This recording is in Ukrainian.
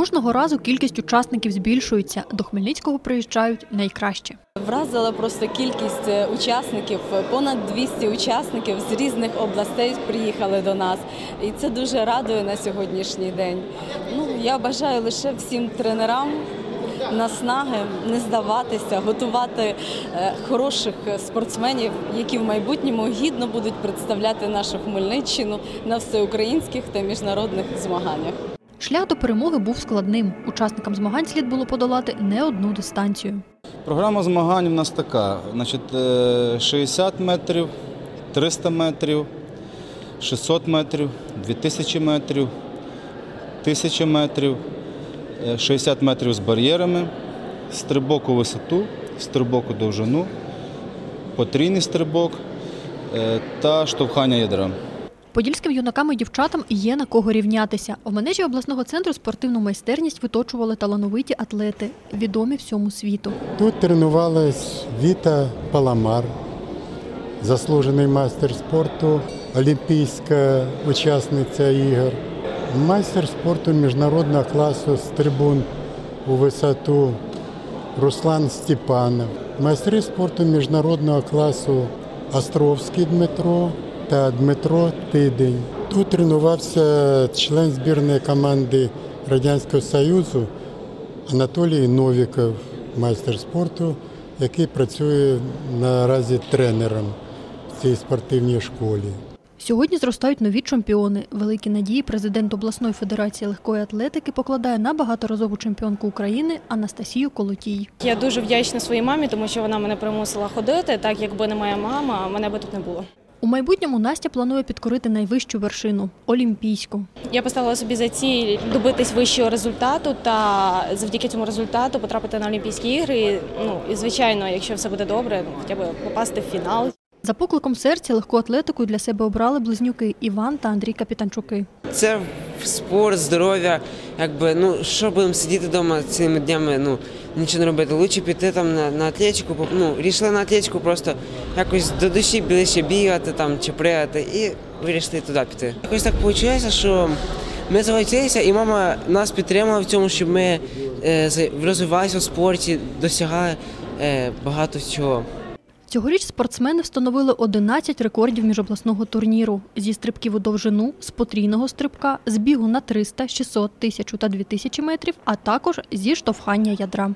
Кожного разу кількість учасників збільшується. До Хмельницького приїжджають найкращі. Вразила просто кількість е, учасників. Понад 200 учасників з різних областей приїхали до нас, і це дуже радує на сьогоднішній день. Ну я бажаю лише всім тренерам наснаги не здаватися, готувати е, хороших спортсменів, які в майбутньому гідно будуть представляти нашу Хмельниччину на всеукраїнських та міжнародних змаганнях. Шлях до перемоги був складним. Учасникам змагань слід було подолати не одну дистанцію. Програма змагань у нас така: значить, е, 60 метрів, 300 метрів, 600 метрів, 2000 метрів, 1000 метрів, е, 60 метрів з бар'єрами, стрибок у висоту, стрибок у довжину, потрійний стрибок е, та штовхання ядра. Подільським юнакам і дівчатам є на кого рівнятися. В манежі обласного центру спортивну майстерність виточували талановиті атлети, відомі всьому світу. Тут тренувалась Віта Паламар, заслужений майстер спорту, олімпійська учасниця ігор, майстер спорту міжнародного класу з трибун у висоту Руслан Степанов, майстри спорту міжнародного класу Островський Дмитро та Дмитро Тидень. Тут тренувався член збірної команди Радянського Союзу Анатолій Новіков, майстер спорту, який працює наразі тренером в цій спортивній школі. Сьогодні зростають нові чемпіони. Великі надії президент обласної федерації легкої атлетики покладає на багаторазову чемпіонку України Анастасію Колотій. Я дуже вдячна своїй мамі, тому що вона мене примусила ходити. Так якби не моя мама, мене би тут не було. У майбутньому Настя планує підкорити найвищу вершину олімпійську. Я поставила собі за ціль добитись вищого результату та завдяки цьому результату потрапити на Олімпійські ігри. Ну і звичайно, якщо все буде добре, ну, хоча б попасти в фінал. За покликом серця легку атлетику для себе обрали близнюки Іван та Андрій Капітанчуки. Це спорт, здоров'я. Якби ну що будемо сидіти вдома цими днями, ну нічого не робити. Лучше піти там на, на атлетику, ну рішили на атлетику просто якось до душі ближче бігати там чи пригати і вирішили туди піти. Якось так вийшло, що ми залетілися, і мама нас підтримала в цьому, щоб ми е, розвивалися в спорті, досягали е, багато чого. Цьогоріч спортсмени встановили 11 рекордів міжобласного турніру зі стрибків у довжину, з потрійного стрибка, з бігу на 300, 600, 1000 та 2000 метрів, а також зі штовхання ядра.